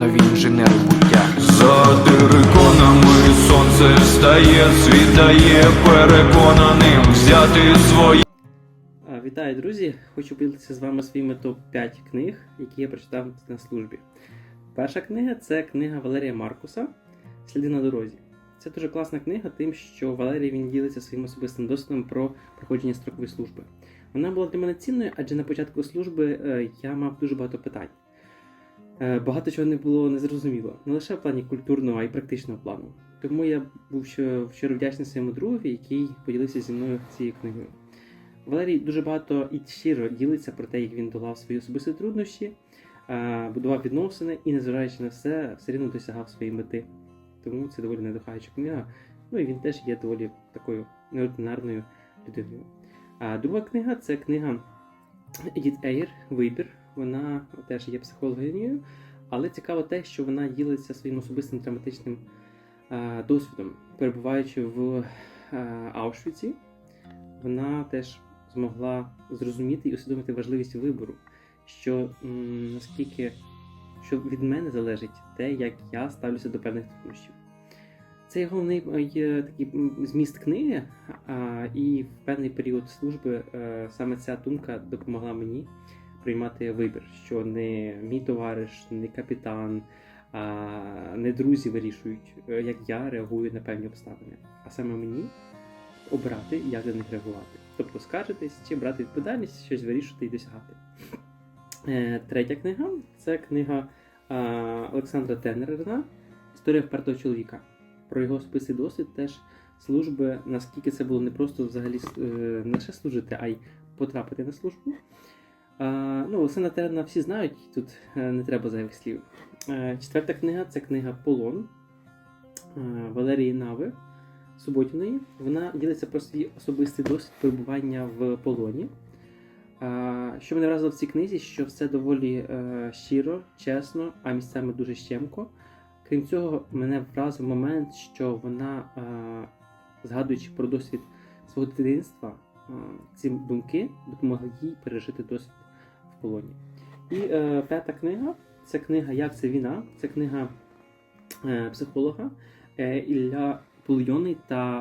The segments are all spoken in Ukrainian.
інженер буття. За териконами сонце встає, світає, переконаним взяти своє. Вітаю, друзі! Хочу поділитися з вами своїми топ-5 книг, які я прочитав на службі. Перша книга це книга Валерія Маркуса Сліди на дорозі. Це дуже класна книга, тим, що Валерій він ділиться своїм особистим досвідом про проходження строкової служби. Вона була для мене цінною, адже на початку служби е, я мав дуже багато питань. Е, Багато чого не було незрозуміло, не лише в плані культурного, а й практичного плану. Тому я був щиро щиро вдячний своєму другові, який поділився зі мною цією книгою. Валерій дуже багато і щиро ділиться про те, як він долав свої особисті труднощі, е, будував відносини і, незважаючи на все, все рівно досягав своєї мети. Тому це доволі надихаюча книга. Ну і він теж є доволі такою неординарною людиною. А друга книга це книга Едіт Ейр Вибір. Вона теж є психологинею, але цікаво те, що вона ділиться своїм особистим травматичним е, досвідом, перебуваючи в е, Аушвіці, вона теж змогла зрозуміти і усвідомити важливість вибору, що наскільки що від мене залежить те, як я ставлюся до певних труднощів. Це головний е, є такий зміст книги, а, і в певний період служби е, саме ця думка допомогла мені приймати вибір, що не мій товариш, не капітан, а не друзі вирішують, е, як я реагую на певні обставини, а саме мені обирати, як до них реагувати. Тобто скаржитись чи брати відповідальність, щось вирішувати і досягати. Е, Третя книга це книга Олександра Тенерина Історія впертого чоловіка. Про його особистий досвід теж служби, наскільки це було не просто взагалі е, не лише служити, а й потрапити на службу. Ну, Олександра Терена всі знають, тут е, не треба зайвих слів. Е, Четверта книга це книга Полон е, Валерії Нави Суботіної. Вона ділиться про свій особистий досвід перебування в полоні. Що мене вразило в цій книзі, що все доволі щиро, чесно, а місцями дуже щемко. Крім цього, мене вразив момент, що вона, згадуючи про досвід свого дитинства, ці думки допомогли їй пережити досвід в полоні. І е, п'ята книга це книга Як це війна? Це книга е, психолога е, Ілля Пульйоний та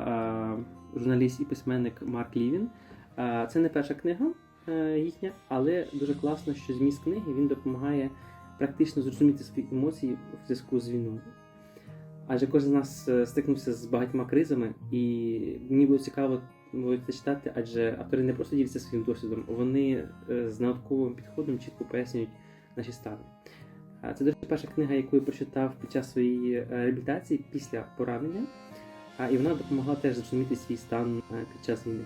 е, журналіст і письменник Марк Лівін. Е, це не перша книга е, їхня, але дуже класно, що зміст книги він допомагає практично зрозуміти свої емоції в зв'язку з війною. Адже кожен з нас е, стикнувся з багатьма кризами, і мені було цікаво було це читати, адже автори не просто діляться своїм досвідом, вони е, з науковим підходом чітко пояснюють наші стани. Це, речі, перша книга, яку я прочитав під час своєї е, реабілітації після поранення, і вона допомогла теж зрозуміти свій стан е, під час війни.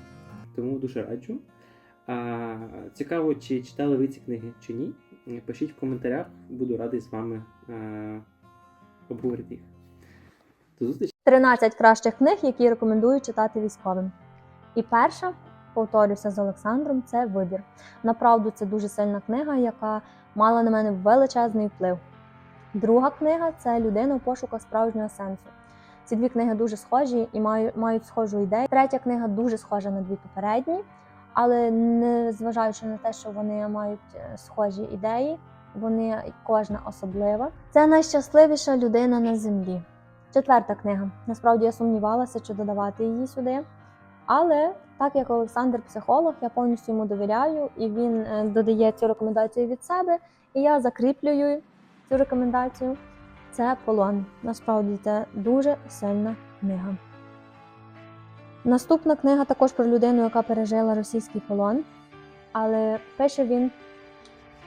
Тому дуже раджу. Цікаво, чи читали ви ці книги чи ні. Пишіть в коментарях, буду радий з вами обговорити їх. До зустрічі! 13 кращих книг, які рекомендую читати військовим. І перша, повторюся з Олександром, це вибір. Направду, це дуже сильна книга, яка мала на мене величезний вплив. Друга книга це Людина у пошуках справжнього сенсу. Ці дві книги дуже схожі і мають, мають схожу ідею. Третя книга дуже схожа на дві попередні, але не зважаючи на те, що вони мають е, схожі ідеї, вони кожна особлива. Це найщасливіша людина на землі. Четверта книга. Насправді я сумнівалася, чи додавати її сюди. Але так як Олександр психолог, я повністю йому довіряю, і він е, додає цю рекомендацію від себе, і я закріплюю цю рекомендацію. Це полон. Насправді це дуже сильна книга. Наступна книга також про людину, яка пережила російський полон, але пише він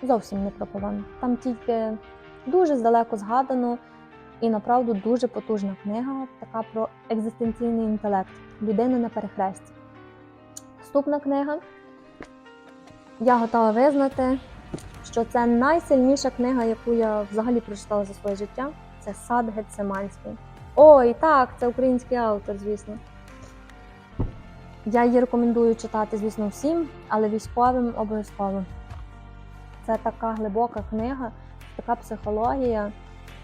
зовсім не про полон. Там тільки дуже здалеку згадано і направду дуже потужна книга, така про екзистенційний інтелект, людина на перехресті. Наступна книга. Я готова визнати, що це найсильніша книга, яку я взагалі прочитала за своє життя. Це Сад Гетсеманський. Ой, так, це український автор, звісно. Я її рекомендую читати, звісно, всім, але військовим обов'язково. Це така глибока книга, така психологія.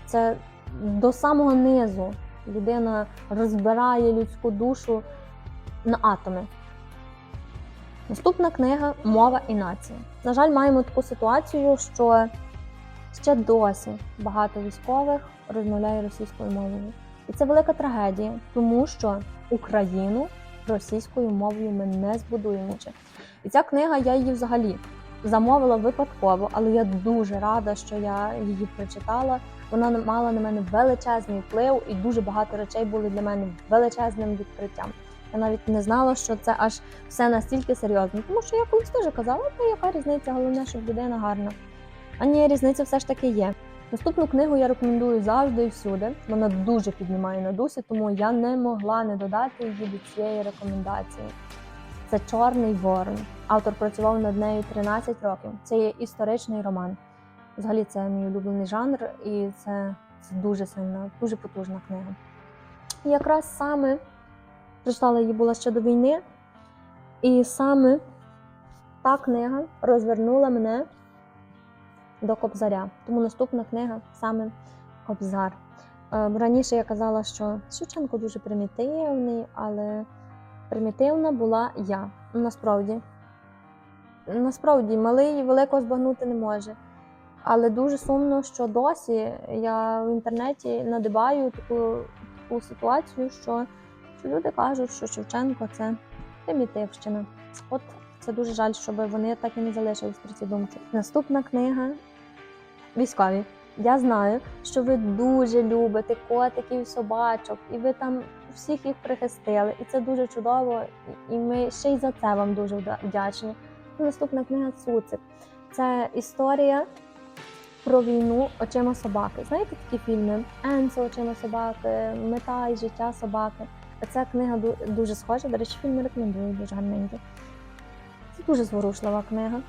Це до самого низу людина розбирає людську душу на атоми. Наступна книга Мова і нація. На жаль, маємо таку ситуацію, що ще досі багато військових розмовляє російською мовою. І це велика трагедія, тому що Україну російською мовою ми не збудуємо. І ця книга я її взагалі замовила випадково, але я дуже рада, що я її прочитала. Вона мала на мене величезний вплив, і дуже багато речей були для мене величезним відкриттям. Я навіть не знала, що це аж все настільки серйозно, тому що я колись теж казала, та яка різниця, головне, щоб людина гарна. А ні, різниця все ж таки є. Наступну книгу я рекомендую завжди і всюди. Вона дуже піднімає на дусі, тому я не могла не додати її до цієї рекомендації. Це Чорний Ворон. Автор працював над нею 13 років. Це є історичний роман. Взагалі, це мій улюблений жанр, і це, це дуже сильна, дуже потужна книга. І якраз саме прочитала її була ще до війни, і саме та книга розвернула мене до Кобзаря. Тому наступна книга саме Кобзар. Е, Раніше я казала, що Шевченко дуже примітивний, але примітивна була я. Насправді. Насправді, малий великого збагнути не може. Але дуже сумно, що досі я в інтернеті надибаю таку, таку ситуацію, що, що люди кажуть, що Шевченко це примітивщина. От це дуже жаль, щоб вони так і не залишились при цій думці. Наступна книга військові. Я знаю, що ви дуже любите котиків, собачок, і ви там всіх їх прихистили. І це дуже чудово. І ми ще й за це вам дуже вдячні. Наступна книга Цуцик. Це історія про війну очима собаки. Знаєте такі фільми? Енсо очима собаки, мета і життя собаки. Ця книга дуже схожа. До речі, фільм рекомендую, дуже гарненький. Це дуже зворушлива книга.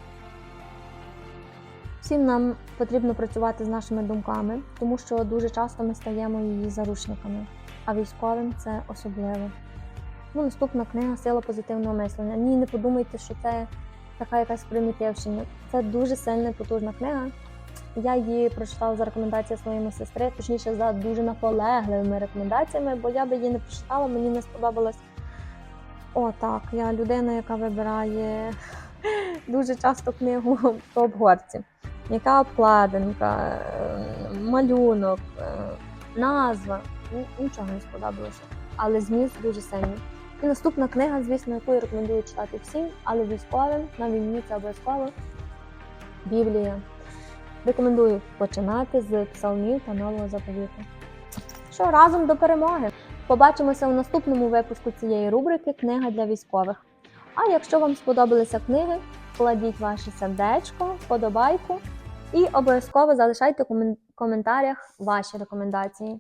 Всім нам потрібно працювати з нашими думками, тому що дуже часто ми стаємо її заручниками, а військовим це особливо. Ну, наступна книга Сила позитивного мислення. Ні, не подумайте, що це така якась примітивщина. Це дуже сильна потужна книга. Я її прочитала за рекомендацією своєї сестри, точніше за дуже наполегливими рекомендаціями, бо я би її не прочитала, мені не сподобалось. О, так, я людина, яка вибирає дуже часто книгу по обгорці. Яка обкладинка, е, малюнок, е, назва. Нічого не сподобалося. Але зміст дуже сильний. І наступна книга, звісно, яку я рекомендую читати всім, але військовим на війні це обов'язково Біблія. Рекомендую починати з псалмів та нового заповіту. Що разом до перемоги! Побачимося у наступному випуску цієї рубрики Книга для військових. А якщо вам сподобалися книги, кладіть ваше сердечко, вподобайку і обов'язково залишайте в коментарях ваші рекомендації.